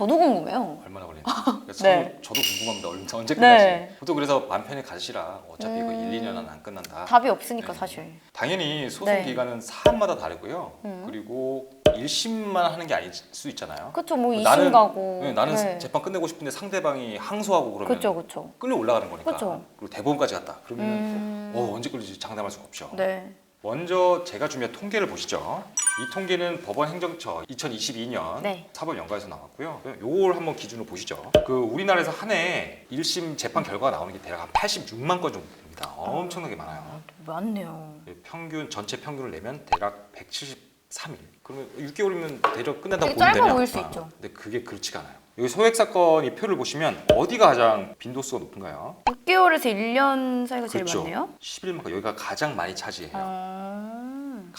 저도 궁금해요. 얼마나 걸리나? 그래서 네. 저도 궁금합니다. 언제, 언제 끝날지. 네. 또 그래서 맘 편히 가시라. 어차피 이거 음. 1, 2년은 안 끝난다. 답이 없으니까 네. 사실. 당연히 소송 네. 기간은 사안마다 다르고요. 음. 그리고 1심만 하는 게 아닐 수 있잖아요. 그쵸 뭐 나는- 가고. 네, 나는 네. 재판 끝내고 싶은데 상대방이 항소하고 그러면 그쵸 그쵸. 끌려 올라가는 거니까. 그쵸. 그리고 대법원까지 갔다. 그러면 음. 어, 언제 끌릴지 장담할 수가 없죠. 네. 먼저 제가 준비한 통계를 보시죠. 이 통계는 법원 행정처 2022년 네. 사법 연가에서 나왔고요. 요걸 한번 기준으로 보시죠. 그 우리나라에서 한 해 1심 재판 결과가 나오는 게 대략 한 86만 건 정도 됩니다. 엄청나게 많아요. 많네요. 평균 전체 평균을 내면 대략 173일. 그러면 6개월이면 대략 끝낸다고 되게 보면 짧아 되냐? 보일 수 아, 있죠. 근데 그게 그렇지가 않아요. 여기 소액 사건 이 표를 보시면 어디가 가장 빈도수가 높은가요? 6개월에서 1년 사이가 제일 그렇죠. 많네요. 11만 건 여기가 가장 많이 차지해요. 아.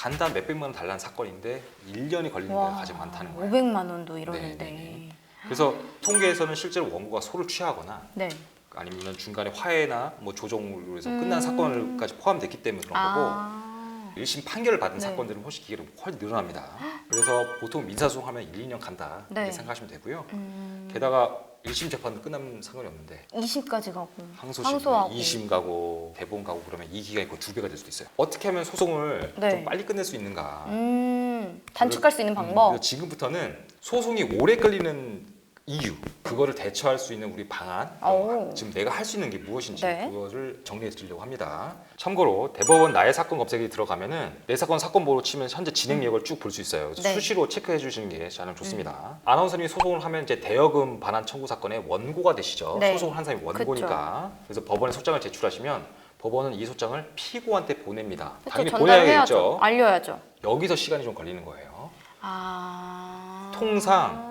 간단 몇백만 원 달라는 사건인데 1년이 걸리는 데가 가장 많다는 거예요. 500만 원도 이러는데. 네, 네, 네. 그래서 통계에서는 실제로 원고가 소를 취하거나 네. 아니면 중간에 화해나 뭐 조정으로 해서 끝난 음. 사건까지 포함됐기 때문에 그런 거고 아. 1심 판결을 받은 네. 사건들은 훨씬 기계로 훨씬 늘어납니다. 그래서 보통 민사소송하면 1, 2년 간다 네. 이렇게 생각하시면 되고요. 음. 게다가 1심 재판은 끝나면 상관이 없는데 20까지 가고. 항소심, 항소하고. 2심 가고 대법원 가고 그러면 이 기간이 거의 두 배가 될 수도 있어요. 어떻게 하면 소송을 네. 좀 빨리 끝낼 수 있는가? 음. 단축할 수 있는 음, 방법. 그래서 지금부터는 소송이 오래 끌리는 이유 그거를 대처할 수 있는 우리 방안 오. 지금 내가 할 수 있는 게 무엇인지 네. 그거를 정리해 드리려고 합니다. 참고로 대법원 나의 사건 검색이 들어가면은 내 사건 사건 보로 치면 현재 진행 내역을 쭉볼 수 있어요. 네. 음. 수시로 체크해 주시는 게 가장 좋습니다. 아나운서님이 소송을 하면 이제 대여금 반환 청구 사건의 원고가 되시죠. 네. 소송을 한 사람이 원고니까 그래서 법원에 소장을 제출하시면 법원은 이 소장을 피고한테 보냅니다. 그쵸, 당연히. 보내야겠죠. 알려야죠. 여기서 시간이 좀 걸리는 거예요. 아. 통상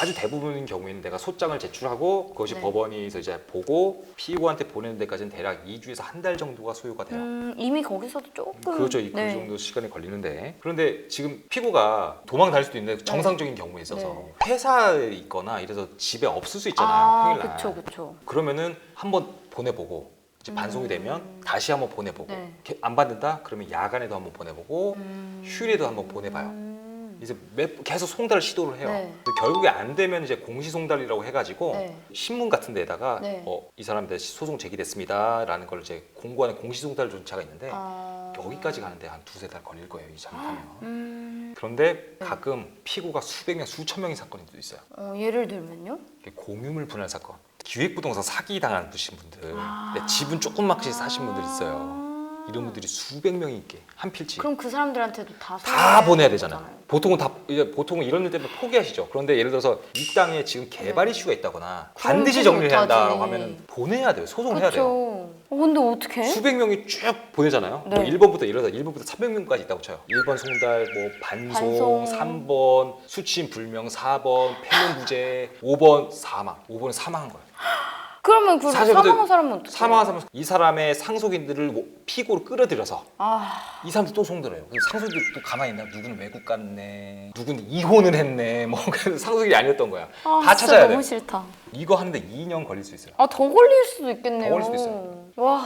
아주 대부분의 경우에는 내가 소장을 제출하고 그것이 네. 법원에서 이제 보고 피고한테 보내는 데까지는 대략 2주에서 한 달 정도가 소요가 돼요. 음, 이미 거기서도 조금. 그렇죠. 이- 그 네. 정도 시간이 걸리는데 그런데 지금 피고가 도망 다닐 수도 있는데 정상적인 경우에 있어서 네. 회사에 있거나 이래서 집에 없을 수 있잖아요. 아, 평일날. 그쵸, 그쵸. 그러면은 한번 보내보고 이제 반송이 음. 되면 다시 한번 보내보고 네. 이렇게 안 받는다 그러면 야간에도 한번 보내보고 음. 휴일에도 한번 보내봐요. 음. 이제 매, 계속 송달을 시도를 해요. 네. 근데 결국에 안 되면 이제 공시송달이라고 해가지고 네. 신문 같은 데다가 네. 어, 이 사람한테 소송 제기됐습니다라는 걸 이제 공고하는 공시송달 절차가 있는데 아. 여기까지 가는데 한 두세 달 걸릴 거예요 이 잘못하면. 음. 그런데 네. 가끔 피고가 수백 명, 수천 명의 사건이 또 있어요. 어, 예를 들면요? 공유물 분할 사건. 기획부동산 사기 당한 분들, 아. 집은 조그맣게 사신 분들 있어요. 이런 분들이 수백 명이 있게 한 필지. 그럼 그 사람들한테도 다 다 소개해야 보내야 되잖아요. 거잖아요. 보통은 다 이제 보통은 이런 일 때문에 포기하시죠. 그런데 예를 들어서 이 땅에 지금 개발 네. 이슈가 있다거나 반드시 또 정리를 해야 못하지. 한다고 하면은 보내야 돼요. 소송을 해야 돼요. 그렇죠. 어, 근데 어떻게? 수백 명이 쭉 보내잖아요. 네. 뭐 1번부터 예를 들어서 1번부터 300명까지 있다고 쳐요. 1번 송달, 뭐 반송, 반송. 3번 수침 불명, 4번 폐문부재, 5번 사망. 5번은 사망한 거예요. 그러면 그 사실 사망한 사람은 어떻게? 사망한 사람 이 사람의 상속인들을 뭐 피고로 끌어들여서 아, 이 사람들 또 송들어요. 그래서 상속이 또 가만히 있나? 누구는 외국 갔네. 누구는 이혼을 했네. 뭐 그래서 상속이 아니었던 거야. 아 다 진짜 찾아야 너무 돼. 싫다. 이거 하는데 2년 걸릴 수 있어요. 아 더 걸릴 수도 있겠네요. 더 걸릴 수도 있어요. 와,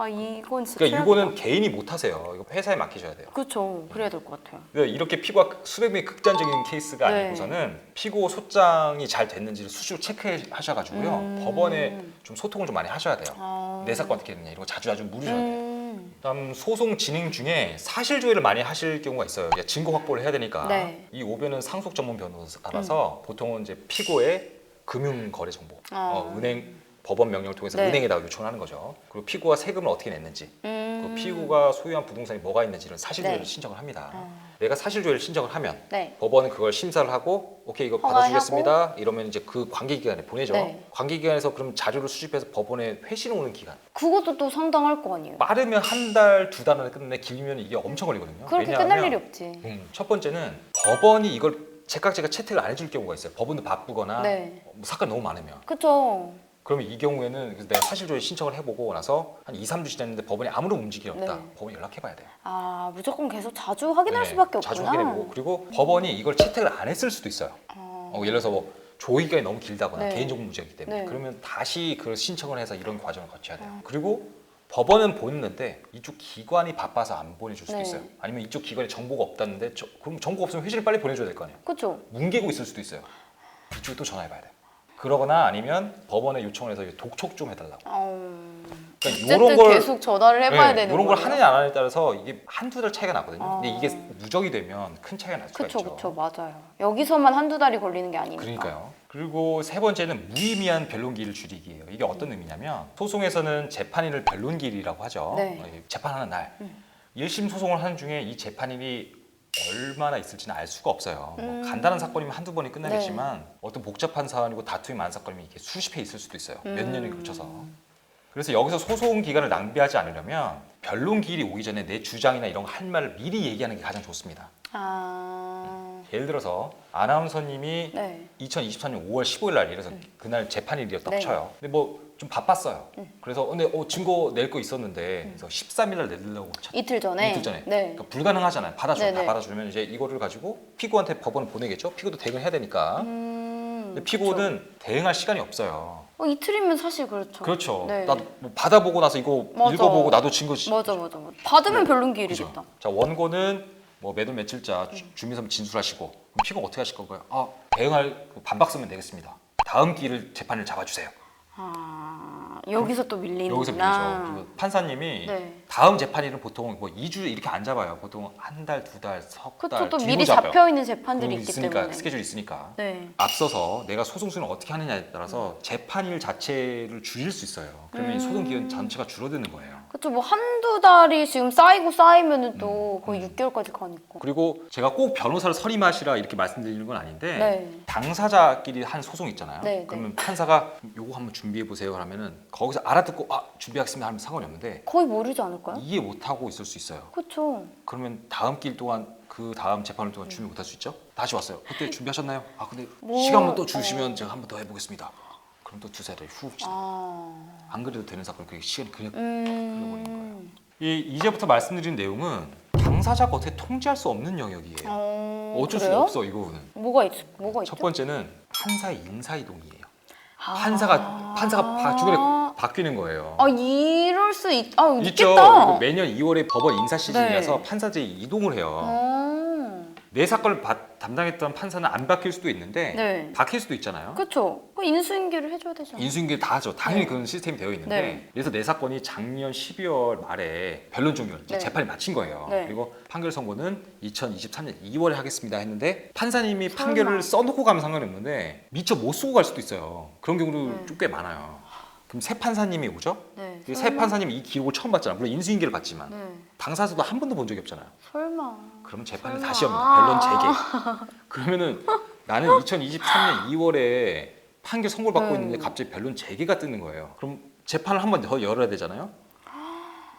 아 이건 진짜. 그러니까 이거는 개인이 못 하세요. 이거 회사에 맡기셔야 돼요. 그렇죠. 그래야 될 것 같아요. 그러니까 이렇게 피고가 수백 명의 극단적인 케이스가 네. 아니고서는 피고 소장이 잘 됐는지를 수시로 체크하셔가지고요. 음. 법원에 좀 소통을 좀 많이 하셔야 돼요. 아. 내 사건 어떻게 됐냐 이런 거 자주 자주 물으셔야 돼요. 음. 다음 소송 진행 중에 사실 조회를 많이 하실 경우가 있어요. 이제 증거 확보를 해야 되니까 네. 이 오변은 상속 전문 변호사라서 보통은 이제 피고의 금융 거래 정보, 아. 어, 은행 법원 명령을 통해서 네. 은행에다 요청하는 거죠. 그리고 피고가 세금을 어떻게 냈는지, 음. 그 피고가 소유한 부동산이 뭐가 있는지 이런 사실 조회를 네. 신청을 합니다. 아. 내가 사실 조회를 신청을 하면 네. 법원은 그걸 심사를 하고 오케이 이거. 받아주겠습니다. 이러면 이제 그 관계기관에 보내죠. 네. 관계기관에서 그럼 자료를 수집해서 법원에 회신 오는 기간. 그것도 또 상당할 거 아니에요. 빠르면 한 달, 두 달 안에 끝내 길면 이게 엄청 걸리거든요. 그렇게 왜냐하면 끝날 일이 없지. 음, 첫 번째는 법원이 이걸 제깍제가 채택을 안 해줄 경우가 있어요. 법원도 바쁘거나 네. 뭐 사건 너무 많으면. 그렇죠. 그러면 이 경우에는 그래서 내가 사실조회 신청을 해보고 나서 한 2, 3주 지났는데 법원이 아무런 움직임이 없다. 네. 법원에 연락해봐야 돼요. 아 무조건 계속 자주 확인할 네, 수밖에 없구나. 자주 확인해보고 그리고 법원이 이걸 채택을 안 했을 수도 있어요. 아, 어, 예를 들어서 뭐 조기간이 너무 길다거나 네. 개인정보 문제이기 때문에 네. 그러면 다시 그걸 신청을 해서 이런 과정을 거쳐야 돼요. 아. 그리고 법원은 보냈는데 이쪽 기관이 바빠서 안 보내줄 수도 네. 있어요. 아니면 이쪽 기관에 정보가 없다는데 저, 그럼 정보 없으면 회신을 빨리 보내줘야 될 거 아니에요. 그렇죠. 뭉개고 있을 수도 있어요. 그쪽에 또 전화해봐야 돼. 그러거나 아니면 법원에 요청을 해서 독촉 좀 해달라고. 어... 그러니까 어쨌든 요런 걸 계속 전화를 해봐야 되는 이런 걸 거예요. 하느냐 안 하느냐에 따라서 이게 한두 달 차이가 나거든요. 근데 어. 이게 누적이 되면 큰 차이가 날 수가 그쵸 있죠. 그쵸 맞아요. 여기서만 한두 달이 걸리는 게 아니니까. 그러니까요. 그리고 세 번째는 무의미한 변론기를 줄이기예요. 이게 어떤 의미냐면 소송에서는 재판인을 변론기일이라고 하죠. 네. 어, 이 재판하는 날. 음. 1심 소송을 하는 중에 이 재판인이 얼마나 있을지는 알 수가 없어요. 뭐 음. 간단한 사건이면 한두 번이 끝나겠지만 어떤 복잡한 사안이고 다툼이 많은 사건이면 이게 수십 회 있을 수도 있어요. 몇 음. 년이 걸쳐서. 그래서 여기서 소송 기간을 낭비하지 않으려면 변론 기일이 오기 전에 내 주장이나 이런 거 할 말을 미리 얘기하는 게 가장 좋습니다. 아... 예를 들어서 아나운서님이 네. 2024년 5월 15일 날 이래서 그날 재판일이었다고 네. 쳐요. 근데 뭐 좀 바빴어요. 음. 그래서 근데 어, 증거 낼 거 있었는데 그래서 13일 날 내려고 쳤 이틀 전에. 이틀 전에. 네. 그러니까 불가능하잖아요. 받아줘. 다 네네. 받아주면 이제 이거를 가지고 피고한테 법원을 보내겠죠. 피고도 대응해야 되니까. 음... 근데 피고는 대응할 시간이 없어요. 어, 이틀이면 사실 그렇죠. 그렇죠. 네. 나도 뭐 받아보고 나서 이거 맞아. 읽어보고 나도 증거 지- 맞아 맞아 맞아. 받으면 변론 그죠. 기일이겠다. 자 원고는 뭐 매도 며칠자 음. 주- 주민선 진술하시고 그럼 피고 어떻게 하실 건가요? 아 대응할 그 반박 쓰면 되겠습니다. 다음 기일을 재판을 잡아주세요. 아 여기서 또 밀리는구나. 여기서 밀리죠. 그리고 판사님이 네. 다음 재판일은 보통 뭐 2주 이렇게 안 잡아요. 보통 한 달, 두 달, 석 그쵸 달또 뒤로 미리 잡아요. 잡혀 있는 재판들이 있기 있으니까 때문에. 스케줄이 있으니까. 네. 앞서서 내가 소송 수는 어떻게 하느냐에 따라서 재판일 자체를 줄일 수 있어요. 그러면 이 음. 소송 기간 전체가 줄어드는 거예요. 그쵸 뭐 한두 달이 지금 쌓이고 쌓이면은 또 음. 거의 6개월까지 가니까. 그리고 제가 꼭 변호사를 선임하시라 이렇게 말씀드리는 건 아닌데 네. 당사자끼리 한 소송 있잖아요. 네, 그러면 판사가 요거 한번 준비해 보세요 하면은 거기서 알아듣고 아 준비하겠습니다 하면 상관이 없는데 거의 모르지 않을까요? 이해 못 하고 있을 수 있어요. 그쵸. 그러면 다음 길 동안 그 다음 재판을 동안 준비 못할 수 있죠? 다시 왔어요. 그때 준비하셨나요? 아 근데 뭐, 시간만 또 주시면 제가 한 번 더 해보겠습니다. 그럼 또 두세 달이 훅 지나. 아. 안 그래도 되는 사건 그 시간이 그냥 음. 이 이제부터 말씀드린 내용은 당사자가 어떻게 통제할 수 없는 영역이에요. 어, 어쩔 그래요? 수 없어 이거는. 뭐가 있 뭐가 있죠? 첫 번째는 판사의 인사 이동이에요. 아. 판사가 판사가 바, 주변에 바뀌는 거예요. 아 이럴 수 있. 아 있죠. 있겠다. 이거 매년 2월에 법원 인사 시즌이라서 네. 판사들이 이동을 해요. 어. 내 사건을 바- 담당했던 판사는 안 바뀔 수도 있는데 네. 바뀔 수도 있잖아요. 그쵸. 그 인수인계를 해줘야 되잖아. 인수인계 다 하죠. 당연히 네. 그런 시스템이 되어 있는데 네. 그래서 내 사건이 작년 12월 말에 변론 종결 이제 네. 재판이 마친 거예요. 네. 그리고 판결 선고는 2023년 2월에 하겠습니다 했는데 판사님이 설마. 판결을 써놓고 가면 상관이 없는데 미처 못 쓰고 갈 수도 있어요. 그런 경우도 네. 좀꽤 많아요. 그럼 새 판사님이 오죠? 네. 새 설마? 판사님이 이 기록을 처음 봤잖아. 물론 인수인계를 봤지만 네. 당사자도 한 번도 본 적이 없잖아요. 설마. 그러면 재판을 설마. 다시 합니다. 변론 재개. 그러면은 나는 2023년 2월에 판결 선고를 받고 음. 있는데 갑자기 변론 재개가 뜨는 거예요. 그럼 재판을 한 번 더 열어야 되잖아요.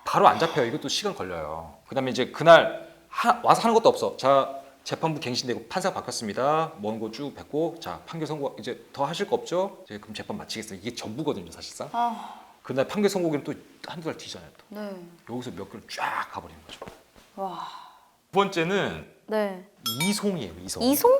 바로 안 잡혀요. 이것도 시간 걸려요. 그다음에 이제 그날 하- 와서 하는 것도 없어. 자 재판부 갱신되고 판사 바뀌었습니다. 먼 거 쭉 뵙고 자 판결 선고 이제 더 하실 거 없죠? 이제 그럼 재판 마치겠습니다. 이게 전부거든요, 사실상. 아. 그날 판결 선고기는 또 한두 달 뒤잖아요. 또. 네. 여기서 몇 개월 쫙 가버리는 거죠. 와. 두 번째는 네. 이송이에요. 이송. 이송?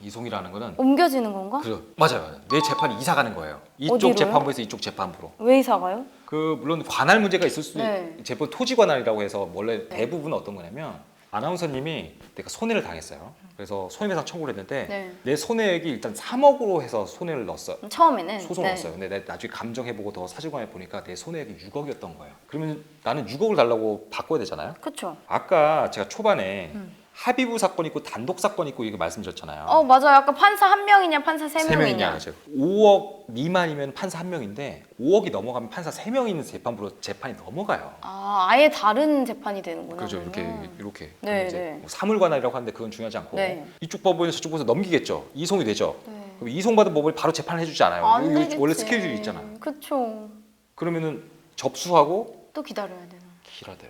이송이라는 거는 옮겨지는 건가? 그죠 맞아요. 내 재판이 이사 가는 거예요. 이쪽 어디로요? 재판부에서 이쪽 재판부로. 왜 이사 가요? 그 물론 관할 문제가 있을 수도 네. 있 재판 토지 관할이라고 해서 원래 대부분은 어떤 거냐면 아나운서님이 내가 손해를 당했어요. 그래서 손해배상 청구를 했는데 네. 내 손해액이 일단 3억으로 해서 손해를 넣었어. 처음에는 소송을 네. 넣었어요. 근데 나중에 감정해보고 더 사실관에 보니까 내 손해액이 6억이었던 거예요. 그러면 나는 6억을 달라고 바꿔야 되잖아요. 그쵸. 아까 제가 초반에 음. 합의부 사건 있고 단독 사건 있고 이거 말씀드렸잖아요. 어 맞아요. 아까 판사 한 명이냐 판사 세세 명이냐. 명이냐. 5억 미만이면 판사 한 명인데 5억이 넘어가면 판사 세 명이 있는 재판부로 재판이 넘어가요. 아 아예 다른 재판이 되는구나. 그죠 이렇게 그러면. 이렇게 네, 이제 네. 뭐 사물관할이라고 하는데 그건 중요하지 않고 네. 이쪽 법원에서 저쪽 법원에서 넘기겠죠 이송이 되죠 네. 그럼 이송받은 법원이 바로 재판을 해주지 않아요 안 요- 요- 되겠지. 원래 스케줄이 있잖아 그쵸. 그러면은 접수하고 또 기다려야 되나. 기다려야 돼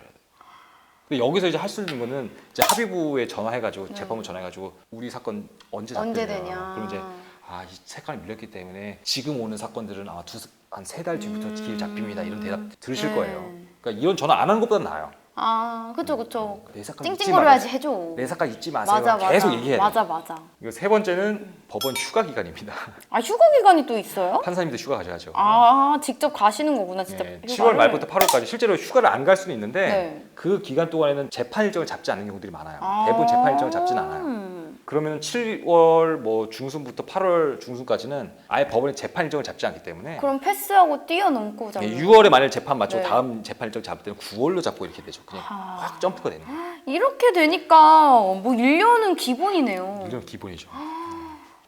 근데 여기서 이제 할 수 있는 거는 이제 합의부에 전화해가지고 네. 재판부 전화해가지고 우리 사건 언제 언제 잡혀요 되냐. 그럼 이제 아 이 색깔이 밀렸기 때문에 지금 오는 사건들은 아마 두 한 세 달 뒤부터 음. 길 잡힙니다 이런 대답 들으실 네. 거예요 그러니까 이런 전화 안 하는 것보다 나아요 아 그쵸 그쵸. 내 사건 잊지 찡찡거려야지. 해줘. 내 사건 잊지 마세요 맞아 맞아. 계속 얘기해야 돼 맞아 맞아. 이거 세 번째는 법원 휴가 기간입니다. 아 휴가 기간이 또 있어요? 판사님들 휴가 가져야죠. 아 직접 가시는 거구나 진짜. 네, 휴가를. 7월 말부터 8월까지 실제로 휴가를 안 갈 수는 있는데 네. 그 기간 동안에는 재판 일정을 잡지 않는 경우들이 많아요. 아. 대부분 재판 일정을 잡진 않아요. 음. 그러면 7월 뭐 중순부터 8월 중순까지는 아예 법원이 재판 일정을 잡지 않기 때문에 그럼 패스하고 뛰어넘고 예, 자요 6월에 만일 재판 마치고 네. 다음 재판 일정 잡을 때는 9월로 잡고 이렇게 되죠. 그냥 아. 확 점프가 되는 거예요. 이렇게 되니까 뭐 1년은 기본이네요. 이런 기본이죠.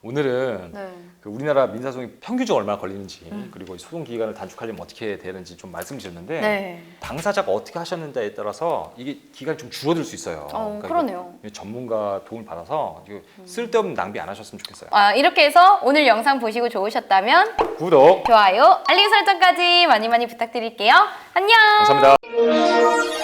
오늘은 네. 그 우리나라 민사소송이 평균적으로 얼마나 걸리는지 음. 그리고 이 소송 기간을 단축하려면 어떻게 되는지 좀 말씀드렸는데 네. 당사자가 어떻게 하셨는지에 따라서 이게 기간이 좀 줄어들 수 있어요. 어, 그러니까 그러네요. 이거 전문가 도움을 받아서 이거 쓸데없는 낭비 안 하셨으면 좋겠어요. 아, 이렇게 해서 오늘 영상 보시고 좋으셨다면 구독 좋아요, 알림 설정까지 많이 많이 부탁드릴게요. 안녕. 감사합니다.